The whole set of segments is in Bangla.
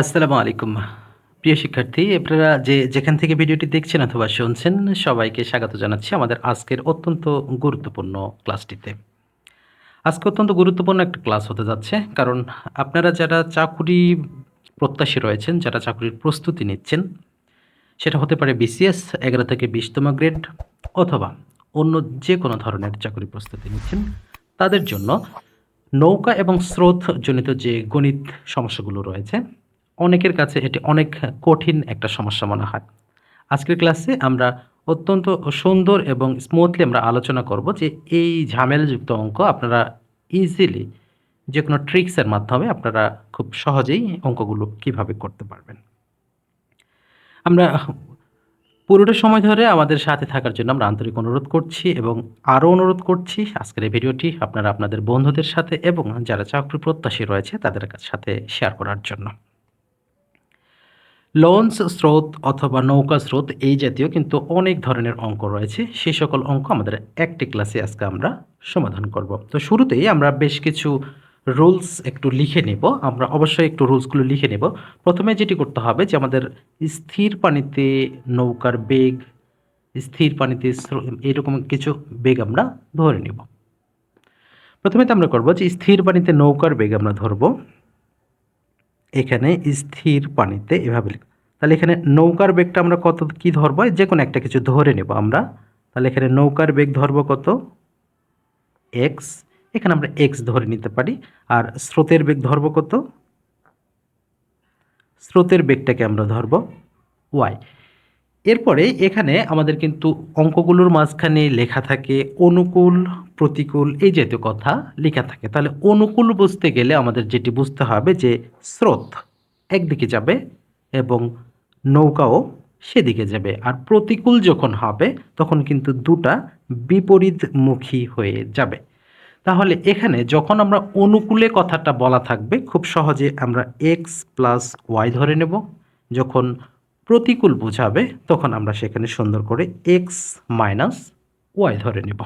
আসসালামু আলাইকুম। প্রিয় শিক্ষার্থী, আপনারা যে যেখান থেকে ভিডিওটি দেখছেন অথবা শুনছেন, সবাইকে স্বাগত জানাচ্ছি আমাদের আজকের অত্যন্ত গুরুত্বপূর্ণ ক্লাসটিতে। আজকে অত্যন্ত গুরুত্বপূর্ণ একটা ক্লাস হতে যাচ্ছে, কারণ আপনারা যারা চাকুরি প্রত্যাশী রয়েছেন, যারা চাকরির প্রস্তুতি নিচ্ছেন, সেটা হতে পারে বিসিএস এগারো থেকে বিশতম গ্রেড, অথবা অন্য যে কোনো ধরনের চাকরি প্রস্তুতি নিচ্ছেন, তাদের জন্য নৌকা এবং স্রোত জনিত যে গণিত সমস্যাগুলো রয়েছে অনেকের কাছে এটি অনেক কঠিন একটা সমস্যা মনে হয়। আজকের ক্লাসে আমরা অত্যন্ত সুন্দর এবং স্মুথলি আমরা আলোচনা করব যে এই ঝামেলাযুক্ত অঙ্ক আপনারা ইজিলি যে কোনো ট্রিক্সের মাধ্যমে আপনারা খুব সহজেই অঙ্কগুলো কীভাবে করতে পারবেন। আমরা পুরোটা সময় ধরে আমাদের সাথে থাকার জন্য আমরা আন্তরিক অনুরোধ করছি এবং আরও অনুরোধ করছি আজকের এই ভিডিওটি আপনারা আপনাদের বন্ধুদের সাথে এবং যারা চাকরি প্রত্যাশী রয়েছে তাদের সাথে শেয়ার করার জন্য। লঞ্চ স্রোত অথবা নৌকা স্রোত এই জাতীয় কিন্তু অনেক ধরনের অঙ্ক রয়েছে। সেই সকল অঙ্ক আমাদের একটি ক্লাসে আজকে আমরা সমাধান করব। তো শুরুতেই আমরা বেশ কিছু রুলস একটু লিখে নেব। আমরা অবশ্যই একটু রুলসগুলো লিখে নেব। প্রথমে যেটি করতে হবে যে আমাদের স্থির পানিতে নৌকার বেগ, স্থির পানিতে এরকম কিছু বেগ আমরা ধরে নেব। প্রথমে তো আমরা করব যে স্থির পানিতে নৌকার বেগ আমরা ধরবো। এখানে স্থির পানিতে এভাবে লিখব তাহলে এখানে নৌকার বেগটা আমরা কত, কি ধরবো? যে কোনো একটা কিছু ধরে নেব আমরা। তাহলে এখানে নৌকার বেগ ধরবো কত? এক্স এখানে আমরা এক্স ধরে নিতে পারি। আর স্রোতের বেগ ধরবো কত? স্রোতের বেগটাকে আমরা ধরবো ওয়াই এরপরে এখানে আমাদের কিন্তু অঙ্কগুলোর মাঝখানে লেখা থাকে অনুকূল, প্রতিকূল এই জাতীয় কথা লেখা থাকে। তাহলে অনুকূল বুঝতে গেলে আমাদের যেটি বুঝতে হবে যে স্রোত একদিকে যাবে এবং নৌকাও সেদিকে যাবে। আর প্রতিকূল যখন হবে, তখন কিন্তু দুটা বিপরীতমুখী হয়ে যাবে। তাহলে এখানে যখন আমরা অনুকূলে কথাটা বলা থাকবে, খুব সহজে আমরা এক্স প্লাস ওয়াই ধরে নেব। যখন প্রতিকূল বোঝাবে, তখন আমরা সেখানে সুন্দর করে এক্স মাইনাস ওয়াই ধরে নেব।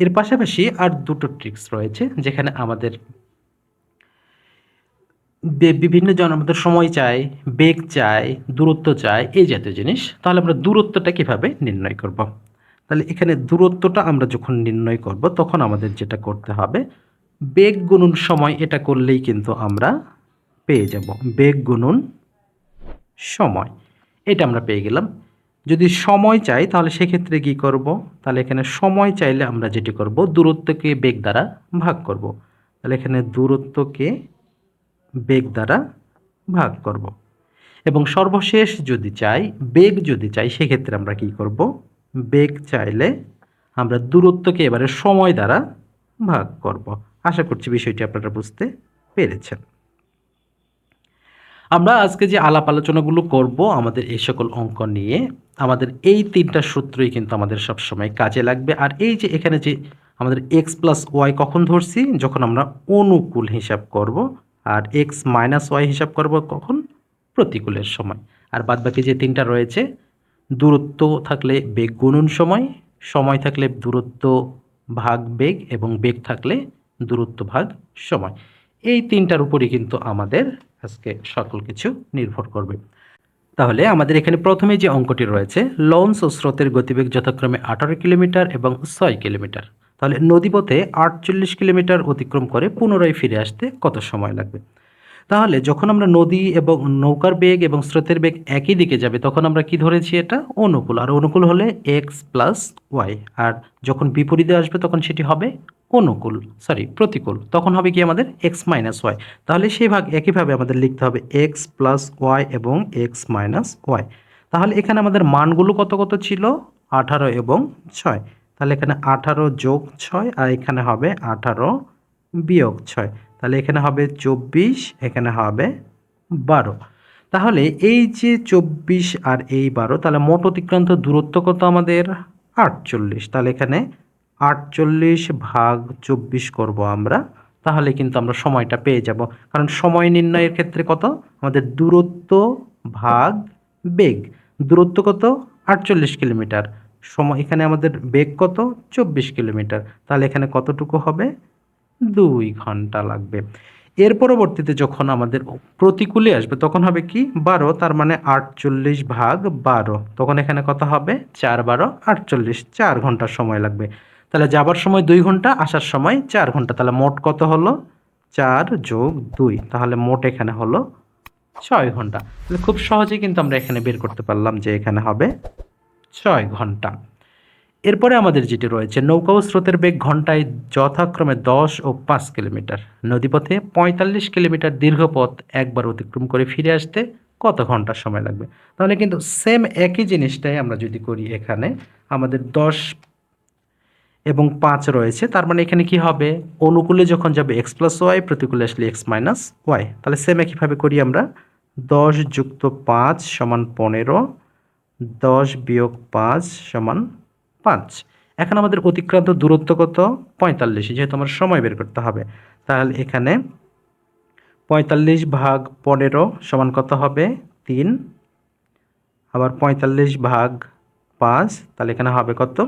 এর পাশাপাশি আর দুটো ট্রিক্স রয়েছে, যেখানে আমাদের বিভিন্ন জন আমাদের সময় চাই বেগ চাই দূরত্ব চাই এই জাতীয় জিনিস। তাহলে আমরা দূরত্বটা কীভাবে নির্ণয় করব? তাহলে এখানে দূরত্বটা আমরা যখন নির্ণয় করব, তখন আমাদের যেটা করতে হবে, বেগ গুণন সময় এটা করলেই কিন্তু আমরা পেয়ে যাব। বেগ গুণন সময়। এটা আমরা পেয়ে গেলাম। যদি সময় চাই, তাহলে সেক্ষেত্রে কি করব? তাহলে এখানে সময় চাইলে আমরা যেটি করব, দূরত্বকে বেগ দ্বারা ভাগ করব। তাহলে এখানে দূরত্বকে বেগ দ্বারা ভাগ করব। এবং সর্বশেষ যদি চাই, বেগ যদি চাই, সেক্ষেত্রে আমরা কি করব? বেগ চাইলে আমরা দূরত্বকে এবারে সময় দ্বারা ভাগ করব। আশা করছি বিষয়টি আপনারা বুঝতে পেরেছেন। আমরা আজকে যে আলাপ আলোচনাগুলো করব আমাদের এই সকল অঙ্ক নিয়ে, আমাদের এই তিনটা সূত্রই কিন্তু আমাদের সব সময় কাজে লাগবে। আর এই যে এখানে যে আমাদের এক্স প্লাস ওয়াই কখন ধরছি? যখন আমরা অনুকূল হিসাব করব, আর এক্স মাইনাস ওয়াই হিসাব করব কখন? প্রতিকূলের সময়। আর বাদবাকি যে তিনটা রয়েছে, দূরত্ব থাকলে বেগ গুণন সময় সময় থাকলে দূরত্ব ভাগ বেগ, এবং বেগ থাকলে দূরত্ব ভাগ সময়। এই তিনটার উপরই কিন্তু আমাদের আজকে সকল কিছু নির্ভর করবে। তাহলে আমাদের এখানে প্রথমে যে অঙ্কটি রয়েছে, লঞ্চ ও স্রোতের গতিবেগ যথাক্রমে আঠারো কিলোমিটার এবং ছয় কিলোমিটার। তাহলে নদীপথে আটচল্লিশ কিলোমিটার অতিক্রম করে পুনরায় ফিরে আসতে কত সময় লাগবে? তাহলে যখন আমরা নদী এবং নৌকার বেগ এবং স্রোতের বেগ একই দিকে যাবে, তখন আমরা কি ধরেছি এটা? অনুকূল। আর অনুকূল হলে এক্স প্লাস ওয়াই আর যখন বিপরীতে আসবে, তখন সেটি হবে অনুকূল সরি প্রতিকূল। তখন হবে কি আমাদের? এক্স মাইনাস ওয়াই তাহলে সেই ভাগ একইভাবে আমাদের লিখতে হবে এক্স প্লাস ওয়াই এবং এক্স মাইনাস ওয়াই তাহলে এখানে আমাদের মানগুলো কত কত ছিল? আঠারো এবং ছয়। তাহলে এখানে আঠারো যোগ ছয়, আর এখানে হবে আঠারো বিয়োগ ছয়। তাহলে এখানে হবে চব্বিশ, এখানে হবে বারো। তাহলে এই যে চব্বিশ আর এই বারো, তাহলে মোট অতিক্রান্ত দূরত্ব কত আমাদের? আটচল্লিশ। তাহলে এখানে আটচল্লিশ ভাগ চব্বিশ করব আমরা, তাহলে কিন্তু আমরা সময়টা পেয়ে যাব। কারণ সময় নির্ণয়ের ক্ষেত্রে কত? আমাদের দূরত্ব ভাগ বেগ। দূরত্ব কত? আটচল্লিশ কিলোমিটার। সময়, এখানে আমাদের বেগ কত? চব্বিশ কিলোমিটার। তাহলে এখানে কতটুকু হবে? দুই ঘণ্টা লাগবে। এর পরবর্তীতে যখন আমাদের প্রতিকূলে আসবে, তখন হবে কি? বারো, তার মানে আটচল্লিশ ভাগ বারো। তখন এখানে কত হবে? চার বারো, আটচল্লিশ, চার ঘণ্টা সময় লাগবে। তাহলে যাবার সময় দুই ঘণ্টা, আসার সময় চার ঘণ্টা। তাহলে মোট কত হলো? চার যোগ দুই। তাহলে মোট এখানে হলো ছয় ঘণ্টা। তাহলে খুব সহজেই কিন্তু আমরা এখানে বের করতে পারলাম যে এখানে হবে ছয় ঘণ্টা। এরপরে আমাদের যেটি রয়েছে নৌকা ও স্রোতের বেগ ঘন্টায় যথাক্রমে দশ ও পাঁচ কিলোমিটার। নদীপথে পঁয়তাল্লিশ কিলোমিটার দীর্ঘ পথ একবার অতিক্রম করে ফিরে আসতে কত ঘণ্টা সময় লাগবে? তাহলে কিন্তু সেম একই জিনিসটাই আমরা যদি করি এখানে, আমাদের দশ এবং পাঁচ রয়েছে, তার মানে এখানে কি হবে? অনুকূলে যখন যাবে এক্স প্লাস ওয়াই প্রতিকূলে আসলে এক্স মাইনাস ওয়াই তাহলে সেম একইভাবে করি আমরা, দশ যুক্ত পাঁচ সমান পনেরো, দশ বিয়োগ পাঁচ সমান পাঁচ। এখন আমাদের অতিক্রান্ত দূরত্ব কত? পঁয়তাল্লিশ। যেহেতু আমার সময় বের করতে হবে, তাহলে এখানে পঁয়তাল্লিশ ভাগ পনেরো সমান কত হবে? তিন। আবার পঁয়তাল্লিশ ভাগ পাঁচ, তাহলে এখানে হবে কত?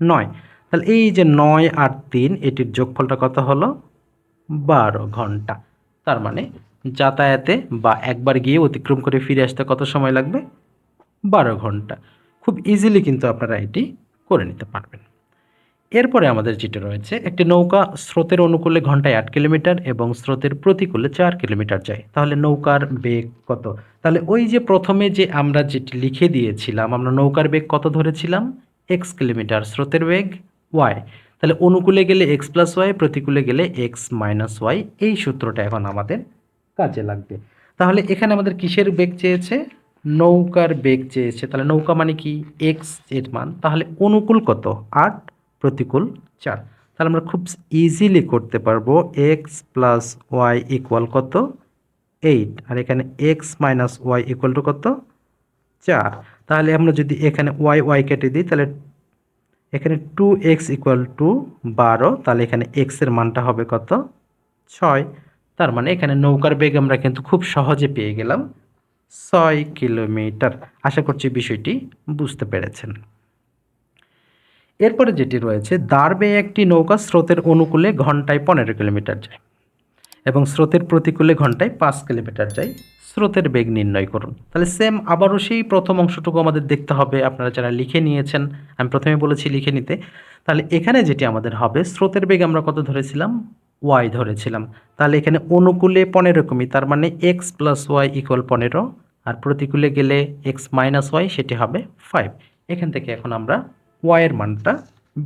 নয়। তাহলে এই যে নয় আর তিন, এটির যোগফলটা কত হলো? বারো ঘণ্টা। তার মানে যাতায়াতে বা একবার গিয়ে অতিক্রম করে ফিরে আসতে কত সময় লাগবে? বারো ঘণ্টা। খুব ইজিলি কিন্তু আপনারা এটি করে নিতে পারবেন। এরপরে আমাদের যেটা রয়েছে, একটি নৌকা স্রোতের অনুকূলে ঘন্টায় আট কিলোমিটার এবং স্রোতের প্রতিকূলে চার কিলোমিটার যায়। তাহলে নৌকার বেগ কত? তাহলে ওই যে প্রথমে যে আমরা যেটি লিখে দিয়েছিলাম, আমরা নৌকার বেগ কত ধরেছিলাম? এক্স কিলোমিটার স্রোতের বেগ ওয়াই তাহলে অনুকূলে গেলে এক্স প্লাস ওয়াই প্রতিকূলে গেলে এক্স মাইনাস ওয়াই এই সূত্রটা এখন আমাদের কাজে লাগবে। তাহলে এখানে আমাদের কিসের বেগ চেয়েছে? নৌকার বেগ চেয়েছে তাহলে নৌকা মানে কি? এক্সের মান। তাহলে অনুকূল কত? আট, প্রতিকূল চার। তাহলে আমরা খুব ইজিলি করতে পারব এক্স প্লাস ওয়াই ইকুয়াল কত? এইট আর এখানে x minus y equal to কত? চার। তাহলে আমরা যদি এখানে ওয়াই ওয়াই কেটে দিই, তাহলে এখানে টু এক্স ইকুয়াল টু বারো। তাহলে এখানে এক্সের মানটা হবে কত? ছয়। তার মানে এখানে নৌকার বেগ আমরা কিন্তু খুব সহজে পেয়ে গেলাম। ছয় কিলোমিটার। আশা করছি বিষয়টি বুঝতে পেরেছেন। এরপরে যেটি রয়েছে দাঁড়বে একটি নৌকা স্রোতের অনুকূলে ঘন্টায় পনেরো কিলোমিটার যায় এবং স্রোতের প্রতিকূলে ঘন্টায় পাঁচ কিলোমিটার যায়। স্রোতের বেগ নির্ণয় করুন। তাহলে সেম আবারও সেই প্রথম অংশটুকু আমাদের দেখতে হবে। আপনারা যারা লিখে নিয়েছেন, আমি প্রথমে বলেছি লিখে নিতে। তাহলে এখানে যেটি আমাদের হবে, স্রোতের বেগ আমরা কত ধরেছিলাম? ওয়াই ধরেছিলাম। তাহলে এখানে অনুকূলে পনেরো কমি, তার মানে এক্স প্লাস ওয়াই ইকুয়াল পনেরো, আর প্রতিকূলে গেলে এক্স মাইনাস ওয়াই সেটি হবে ফাইভ এখান থেকে এখন আমরা ওয়াইয়ের মানটা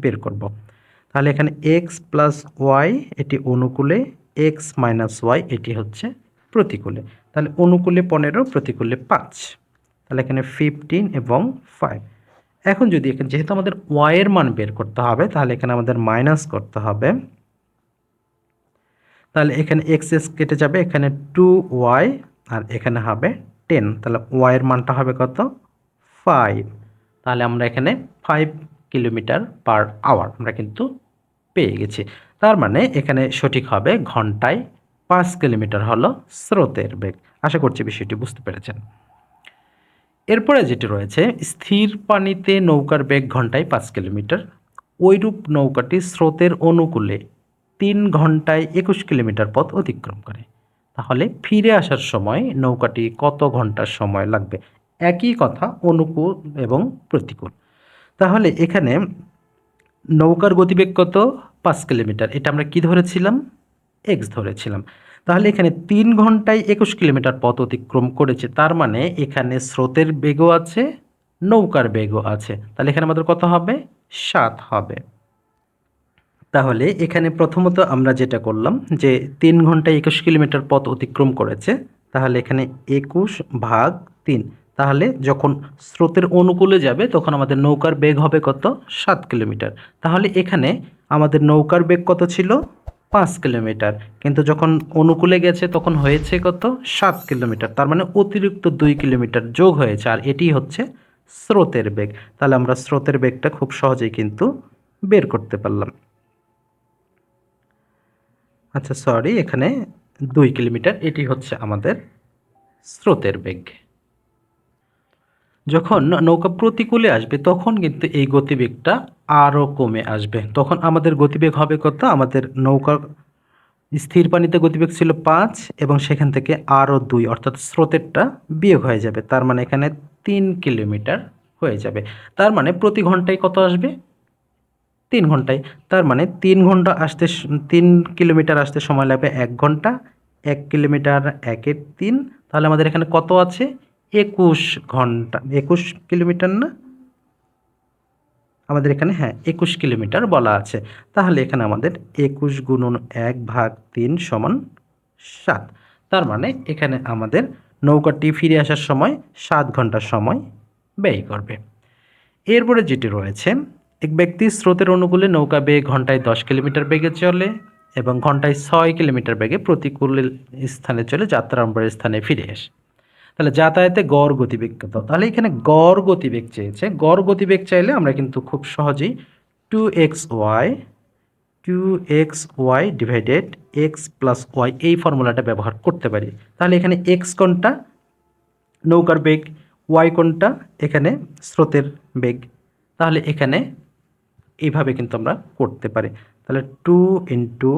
বের করব। তাহলে এখানে এক্স প্লাস ওয়াই এটি অনুকূলে এক্স মাইনাস ওয়াই এটি হচ্ছে প্রতিকূলে। তাহলে অনুকূলে পনেরো, প্রতিকূলে পাঁচ। তাহলে এখানে ফিফটিন এবং ফাইভ এখন যদি এখানে, যেহেতু আমাদের ওয়াইয়ের মান বের করতে হবে, তাহলে এখানে আমাদের মাইনাস করতে হবে তাহলে এখানে এক্স এস কেটে যাবে, এখানে টু ওয়াই আর এখানে হবে টেন তাহলে ওয়াইয়ের মানটা হবে কত? ফাইভ তাহলে আমরা এখানে ফাইভ কিলোমিটার পার আওয়ার আমরা কিন্তু পেয়ে গেছি। তার মানে এখানে সঠিক হবে ঘন্টায় পাঁচ কিলোমিটার হলো স্রোতের বেগ। আশা করছি বিষয়টি বুঝতে পেরেছেন। এরপরে যেটি রয়েছে, স্থির পানিতে নৌকার বেগ ঘন্টায় পাঁচ কিলোমিটার। ওইরূপ নৌকাটি স্রোতের অনুকূলে তিন ঘন্টায় একুশ কিলোমিটার পথ অতিক্রম করে। তাহলে ফিরে আসার সময় নৌকাটি কত ঘণ্টার সময় লাগবে? একই কথা অনুকূল এবং প্রতিকূল। তাহলে এখানে নৌকার গতিবেগ কত? পাঁচ কিলোমিটার। এটা আমরা কি ধরেছিলাম? এক্স ধরেছিলাম। তাহলে এখানে তিন ঘন্টায় একুশ কিলোমিটার পথ অতিক্রম করেছে। তার মানে এখানে স্রোতের বেগও আছে, নৌকার বেগও আছে। তাহলে এখানে আমাদের কত হবে? সাত হবে। তাহলে এখানে প্রথমত আমরা যেটা করলাম যে তিন ঘন্টায় একুশ কিলোমিটার পথ অতিক্রম করেছে, তাহলে এখানে একুশ ভাগ তিন। তাহলে যখন স্রোতের অনুকূলে যাবে, তখন আমাদের নৌকার বেগ হবে কত? সাত কিলোমিটার। তাহলে এখানে আমাদের নৌকার বেগ কত ছিল? পাঁচ কিলোমিটার। কিন্তু যখন অনুকূলে গেছে, তখন হয়েছে কত? সাত কিলোমিটার। তার মানে অতিরিক্ত দুই কিলোমিটার যোগ হয়েছে, আর এটি হচ্ছে স্রোতের বেগ। তাহলে আমরা স্রোতের বেগটা খুব সহজেই কিন্তু বের করতে পারলাম। আচ্ছা সরি এখানে দুই কিলোমিটার, এটি হচ্ছে আমাদের স্রোতের বেগ। যখন নৌকা প্রতিকূলে আসবে, তখন কিন্তু এই গতিবেগটা আরও কমে আসবে। তখন আমাদের গতিবেগ হবে কত? আমাদের নৌকা স্থির পানিতে গতিবেগ ছিল পাঁচ এবং সেখান থেকে আরও দুই, অর্থাৎ স্রোতেরটা বিয়োগ হয়ে যাবে। তার মানে এখানে তিন কিলোমিটার হয়ে যাবে। তার মানে প্রতি ঘন্টায় কত আসবে? তিন ঘন্টায়। তার মানে তিন ঘণ্টা আসতে তিন কিলোমিটার আসতে সময় লাগবে এক ঘণ্টা। এক কিলোমিটার একের তিন। তাহলে আমাদের এখানে কত আছে? একুশ ঘণ্টা। একুশ কিলোমিটার না? আমাদের এখানে হ্যাঁ একুশ কিলোমিটার বলা আছে। তাহলে এখানে আমাদের একুশ গুণন এক ভাগ তিন সমান সাত। তার মানে এখানে আমাদের নৌকাটি ফিরে আসার সময় সাত ঘণ্টা সময় ব্যয় করবে। এরপরে যেটি রয়েছে এক ব্যক্তি স্রোতের অনুকূলে নৌকা বেয়ে ঘন্টায় দশ কিলোমিটার বেগে চলে এবং ঘন্টায় ছয় কিলোমিটার বেগে প্রতিকূল স্থানে চলে যাত্রারম্ভের স্থানে ফিরে আসে। তাহলে যাতায়াতে গড় গতিবেগ কত তাহলে এখানে গড় গতিবেগ চেয়েছে। গড় গতিবেগ চাইলে আমরা কিন্তু খুব সহজেই two x y two x y divided x plus y এই ফর্মুলাটা ব্যবহার করতে পারি। তাহলে এখানে এক্স কোনটা? নৌকার বেগ ওয়াই কোনটা? এখানে স্রোতের বেগ। তাহলে এখানে এইভাবে কিন্তু আমরা করতে পারি। তাহলে two into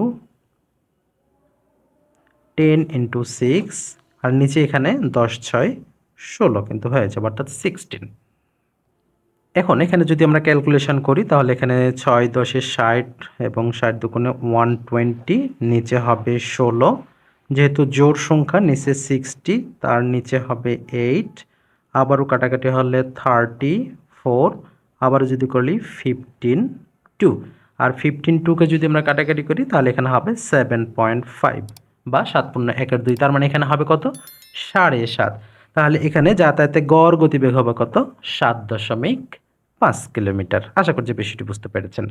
ten into six আর নিচে এখানে দশ, ছয়, ষোলো কিন্তু হয়ে যাবে, অর্থাৎ সিক্সটিন এখন এখানে যদি আমরা ক্যালকুলেশন করি, তাহলে এখানে ছয় দশে ষাট এবং ষাট দুগুণে ওয়ান টোয়েন্টি নিচে হবে ষোলো। যেহেতু জোর সংখ্যা, নিচে সিক্সটি তার নিচে হবে এইট আবারও কাটাকাটি হলে থার্টি ফোর আবারও যদি করি ফিফটিন টু আর ফিফটিন টুকে যদি আমরা কাটাকাটি করি, তাহলে এখানে হবে সেভেন পয়েন্ট ফাইভ বা সাত পূর্ণ একের দুই। তার মানে এখানে হবে কত? সাড়ে সাত। তাহলে এখানে যাতায়াতে গড় গতিবেগ হবে কত? সাত দশমিক পাঁচ কিলোমিটার। আশা করছি বেশিটি বুঝতে পেরেছেন।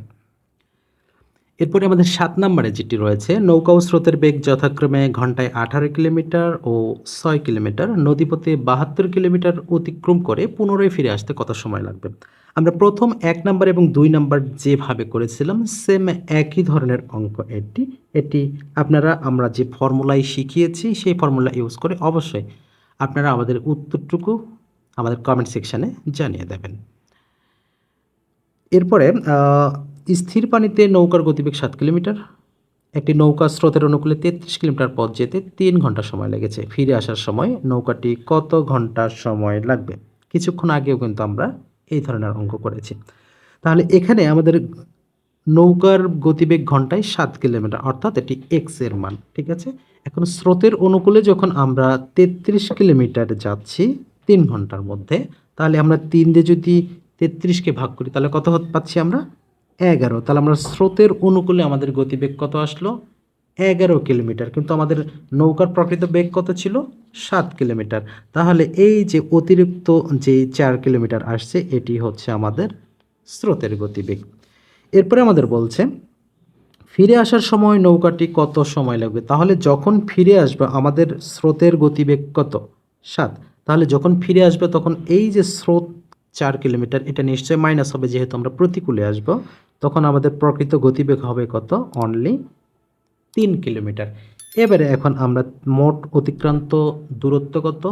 এরপরে আমাদের সাত নম্বরে যেটি রয়েছে, নৌকা ও স্রোতের বেগ যথাক্রমে ঘন্টায় আঠারো কিলোমিটার ও ছয় কিলোমিটার। নদীপথে বাহাত্তর কিলোমিটার অতিক্রম করে পুনরায় ফিরে আসতে কত সময় লাগবে? আমরা প্রথম এক নাম্বার এবং দুই নাম্বার যেভাবে করেছিলাম সেম একই ধরনের অঙ্ক এটি। এটি আপনারা, আমরা যে ফর্মুলায় শিখিয়েছি, সেই ফর্মুলা ইউজ করে অবশ্যই আপনারা আমাদের উত্তরটুকু আমাদের কমেন্ট সেকশানে জানিয়ে দেবেন। এরপরে স্থির পানিতে নৌকার গতিবেগ সাত কিলোমিটার, একটি নৌকা স্রোতের অনুকূলে তেত্রিশ কিলোমিটার পথ যেতে তিন ঘণ্টা সময় লেগেছে। ফিরে আসার সময় নৌকাটি কত ঘণ্টা সময় লাগবে? কিছুক্ষণ আগেও কিন্তু আমরা এই ধরনের অঙ্ক করেছি। তাহলে এখানে আমাদের নৌকার গতিবেগ ঘন্টায় সাত কিলোমিটার, অর্থাৎ এটি এক্সের মান, ঠিক আছে? এখন স্রোতের অনুকূলে যখন আমরা তেত্রিশ কিলোমিটার যাচ্ছি তিন ঘণ্টার মধ্যে, তাহলে আমরা তিন দিয়ে যদি তেত্রিশকে ভাগ করি, তাহলে কত পাচ্ছি আমরা? এগারো। তাহলে আমরা স্রোতের অনুকূলে আমাদের গতিবেগ কত আসলো? এগারো কিলোমিটার, কিন্তু আমাদের নৌকার প্রকৃত বেগ কত ছিল? সাত কিলোমিটার। তাহলে এই যে অতিরিক্ত যে চার কিলোমিটার আসছে, এটি হচ্ছে আমাদের স্রোতের গতিবেগ। এরপরে আমাদের বলছে, ফিরে আসার সময় নৌকাটি কত সময় লাগবে? তাহলে যখন ফিরে আসবে, আমাদের স্রোতের গতিবেগ কত? সাত। তাহলে যখন ফিরে আসবে, তখন এই যে স্রোত চার কিলোমিটার, এটা নিশ্চয়ই মাইনাস হবে, যেহেতু আমরা প্রতিকূলে আসব, তখন আমাদের প্রকৃত গতিবেগ হবে কত? অনলি তিন কিলোমিটার। এবারে এখন আমরা মোট অতিক্রান্ত দূরত্ব কত?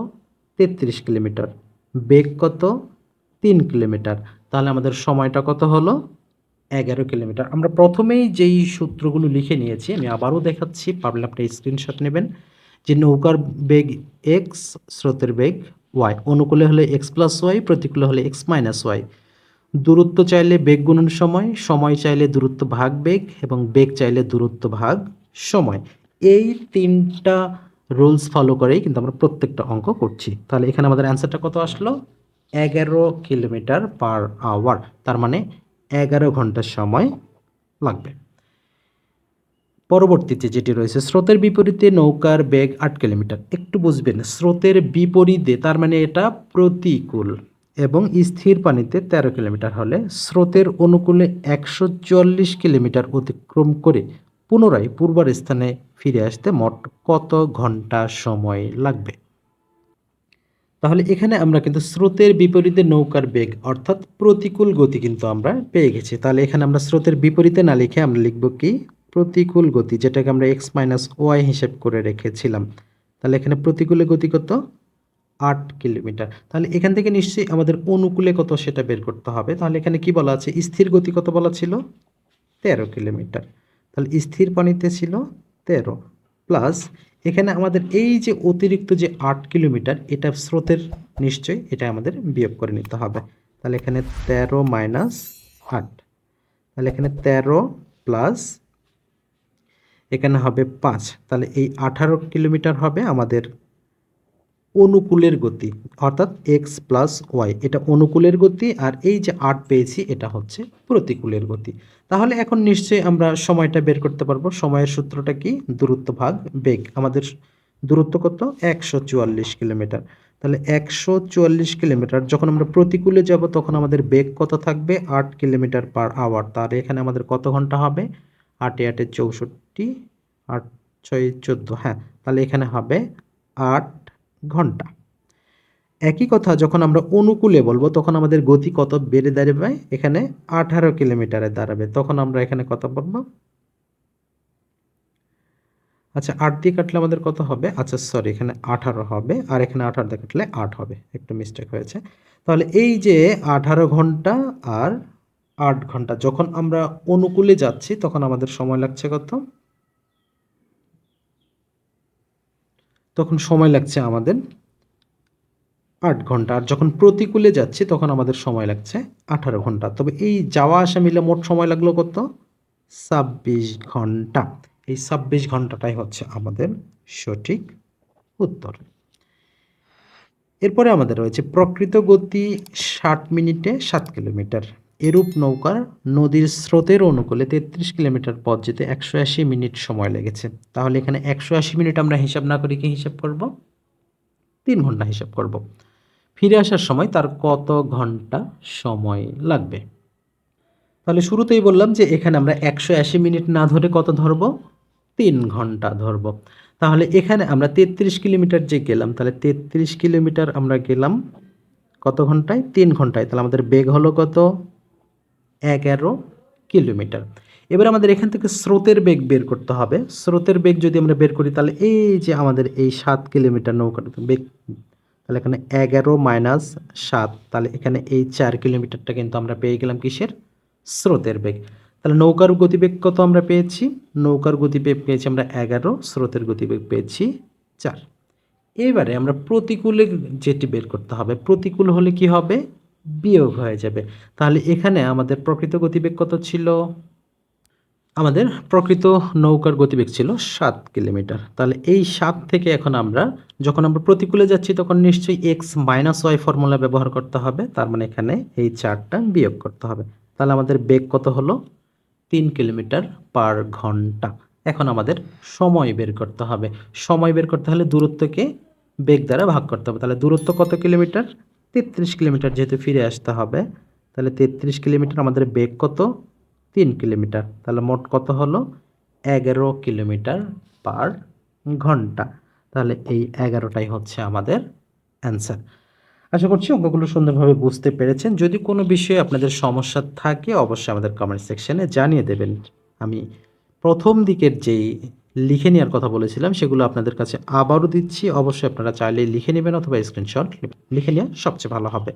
তেত্রিশ কিলোমিটার। বেগ কত? তিন কিলোমিটার। তাহলে আমাদের সময়টা কত হলো? এগারো কিলোমিটার। আমরা প্রথমেই যেই সূত্রগুলো লিখে নিয়েছি, আমি আবারও দেখাচ্ছি পারলে আপনি স্ক্রিনশট নেবেন, যে নৌকার বেগ এক্স স্রোতের বেগ ওয়াই অনুকূলে হলে এক্স প্লাস ওয়াই প্রতিকূলে হলে এক্স মাইনাস ওয়াই দূরত্ব চাইলে বেগ গুণন সময় সময় চাইলে দূরত্ব ভাগ বেগ এবং বেগ চাইলে দূরত্ব ভাগ সময়। এই তিনটা রুলস ফলো করেই কিন্তু আমরা প্রত্যেকটা অঙ্ক করছি। তাহলে এখানে আমাদের অ্যান্সারটা কত আসলো? এগারো কিলোমিটার পার আওয়ার তার মানে এগারো ঘণ্টার সময় লাগবে। পরবর্তীতে যেটি রয়েছে, স্রোতের বিপরীতে নৌকার বেগ আট কিলোমিটার। একটু বুঝবেন, স্রোতের বিপরীতে, তার মানে এটা প্রতিকূল এবং স্থির পানিতে তেরো কিলোমিটার হলে স্রোতের অনুকূলে একশো চল্লিশ কিলোমিটার অতিক্রম করে পুনরায় পূর্বার স্থানে ফিরে আসতে মোট কত ঘণ্টা সময় লাগবে? তাহলে এখানে আমরা কিন্তু স্রোতের বিপরীতে নৌকার বেগ অর্থাৎ প্রতিকূল গতি কিন্তু আমরা পেয়ে গেছি। তাহলে এখানে আমরা স্রোতের বিপরীতে না লিখে আমরা লিখব কি? প্রতিকূল গতি, যেটাকে আমরা এক্স মাইনাস ওয়াই হিসেব করে রেখেছিলাম। তাহলে এখানে প্রতিকূলে গতি কত? আট কিলোমিটার। তাহলে এখান থেকে নিশ্চয়ই আমাদের অনুকূলে কত সেটা বের করতে হবে। তাহলে এখানে কি বলা আছে? স্থির গতি কত বলা ছিল? তেরো কিলোমিটার। তাহলে স্থির পানিতে ছিল তেরো। প্লাস এখানে আমাদের এই যে অতিরিক্ত যে আট কিলোমিটার, এটা স্রোতের নিশ্চয় এটা আমাদের বিয়োগ করে নিতে হবে। তাহলে এখানে তেরো মাইনাস আট। তাহলে এখানে তেরো প্লাস এখানে হবে পাঁচ। তাহলে এই আঠারো কিলোমিটার হবে আমাদের অনুকূলের গতি, অর্থাৎ এক্স প্লাস ওয়াই এটা অনুকূলের গতি আর এই যে আট পেয়েছি, এটা হচ্ছে প্রতিকূলের গতি। তাহলে এখন নিশ্চয়ই আমরা সময়টা বের করতে পারব। সময়ের সূত্রটা কি? দূরত্ব ভাগ বেগ। আমাদের দূরত্ব কত? একশো চুয়াল্লিশ কিলোমিটার। তাহলে একশো চুয়াল্লিশ কিলোমিটার, যখন আমরা প্রতিকূলে যাব, তখন আমাদের বেগ কত থাকবে? আট কিলোমিটার পার আওয়ার। তার এখানে আমাদের কত ঘণ্টা হবে? আটে আটে চৌষট্টি, আট ছয় চোদ্দ হ্যাঁ। তাহলে এখানে হবে আট ঘণ্টা। একই কথা, যখন আমরা অনুকূলে বলব, তখন আমাদের গতি কত বেড়ে দাঁড়াবে? এখানে আঠারো কিলোমিটারে দাঁড়াবে। তখন আমরা এখানে কত বলব? আচ্ছা আট দিয়ে কাটলে আমাদের কত হবে? আচ্ছা সরি এখানে আঠারো হবে, আর এখানে আঠারো দিয়ে কাটলে আট হবে। একটু মিস্টেক হয়েছে। তাহলে এই যে আঠারো ঘণ্টা আর আট ঘণ্টা, যখন আমরা অনুকূলে যাচ্ছি, তখন আমাদের সময় লাগছে কত? তখন সময় লাগছে আমাদের আট ঘণ্টা। আর যখন প্রতিকূলে যাচ্ছি, তখন আমাদের সময় লাগছে আঠারো ঘণ্টা। তবে এই যাওয়া আসা মিলে মোট সময় লাগল কত? ছাব্বিশ ঘণ্টা। এই ছাব্বিশ ঘন্টাটাই হচ্ছে আমাদের সঠিক উত্তর। এরপরে আমাদের রয়েছে প্রকৃত গতি ষাট মিনিটে সাত কিলোমিটার। এরূপ নৌকার নদীর স্রোতের অনুকূলে তেত্রিশ কিলোমিটার পথ যেতে একশো আশি মিনিট সময় লেগেছে। তাহলে এখানে একশো আশি মিনিট আমরা হিসাব না করি কি হিসাব করব? তিন ঘণ্টা হিসাব করব। ফিরে আসার সময় তার কত ঘণ্টা সময় লাগবে? তাহলে শুরুতেই বললাম যে এখানে আমরা একশো আশি মিনিট না ধরে কত ধরবো? তিন ঘণ্টা ধরব। তাহলে এখানে আমরা তেত্রিশ কিলোমিটার যে গেলাম, তাহলে তেত্রিশ কিলোমিটার আমরা গেলাম কত ঘন্টায়? তিন ঘন্টায়। তাহলে আমাদের বেগ হলো কত? এগারো কিলোমিটার। এবার আমাদের এখান থেকে স্রোতের বেগ বের করতে হবে। স্রোতের বেগ যদি আমরা বের করি, তাহলে এই যে আমাদের এই সাত কিলোমিটার নৌকাটা বেগ, তাহলে এখানে এগারো মাইনাস সাত, তাহলে এখানে এই চার কিলোমিটারটা কিন্তু আমরা পেয়ে গেলাম কিসের? স্রোতের বেগ। তাহলে নৌকার গতিবেগ কত আমরা পেয়েছি? নৌকার গতিবেগ পেয়েছি আমরা এগারো, স্রোতের গতিবেগ পেয়েছি চার। এবারে আমরা প্রতিকূলে যেটি বের করতে হবে, প্রতিকূল হলে কি হবে? বিয়োগ হয়ে যাবে। তাহলে এখানে আমাদের প্রকৃত গতিবেগ কত ছিল? আমাদের প্রকৃত নৌকার গতিবেগ ছিল সাত কিলোমিটার। তাহলে এই সাত থেকে এখন আমরা যখন আমরা প্রতিকূলে যাচ্ছি তখন নিশ্চয়ই এক্স মাইনাস ওয়াই ফর্মুলা ব্যবহার করতে হবে। তার মানে এখানে এই চারটা বিয়োগ করতে হবে। তাহলে আমাদের বেগ কত হলো? তিন কিলোমিটার পার ঘণ্টা। এখন আমাদের সময় বের করতে হবে। সময় বের করতে হলে দূরত্বকে বেগ দ্বারা ভাগ করতে হবে। তাহলে দূরত্ব কত কিলোমিটার? তেত্রিশ কিলোমিটার যেহেতু ফিরে আসতে হবে, তাহলে তেত্রিশ কিলোমিটার আমাদের বেগ কত? তিন কিলোমিটার। তাহলে মোট কত হলো? এগারো কিলোমিটার পার ঘণ্টা। তাহলে এই এগারোটাই হচ্ছে আমাদের অ্যান্সার। আশা করছি অঙ্কগুলো সুন্দরভাবে বুঝতে পেরেছেন। যদি কোনো বিষয়ে আপনাদের সমস্যা থাকে, অবশ্যই আমাদের কমেন্ট সেকশনে জানিয়ে দেবেন। আমি প্রথম দিকের যেই লিখে নেওয়ার কথা বলেছিলাম, সেগুলো আপনাদের কাছে আবারও দিচ্ছি। অবশ্যই আপনারা চাইলে লিখে নেবেন অথবা স্ক্রিনশট লিখে নেওয়া সবচেয়ে ভালো হবে।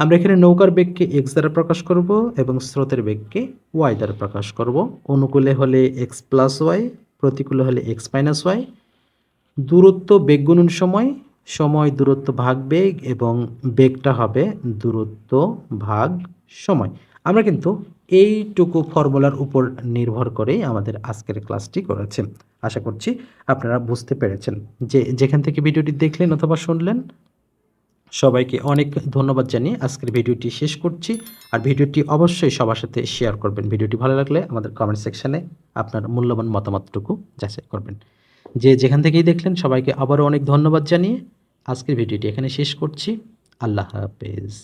আমরা এখানে নৌকার বেগকে এক্স দ্বারা প্রকাশ করব এবং স্রোতের বেগকে ওয়াই দ্বারা প্রকাশ করব। অনুকূলে হলে এক্স প্লাস ওয়াই প্রতিকূলে হলে এক্স মাইনাস ওয়াই দূরত্ব বেগ গুণন সময় সময় দূরত্ব ভাগ বেগ এবং বেগটা হবে দূরত্ব ভাগ সময়। আমরা কিন্তু এইটুকু ফর্মুলার উপর নির্ভর করেই আমাদের আজকের ক্লাসটি করেছে। আশা করছি আপনারা বুঝতে পেরেছেন যে যেখান থেকে ভিডিওটি দেখলেন অথবা শুনলেন, সবাইকে অনেক ধন্যবাদ জানিয়ে আজকের ভিডিওটি শেষ করছি। আর ভিডিওটি অবশ্যই সবার সাথে শেয়ার করবেন। ভিডিওটি ভালো লাগলে আমাদের কমেন্ট সেকশানে আপনার মূল্যবান মতামতটুকু যাচাই করবেন। যে যেখান থেকেই দেখলেন, সবাইকে আবারও অনেক ধন্যবাদ জানিয়ে আজকের ভিডিওটি এখানে শেষ করছি। আল্লাহ হাফেজ।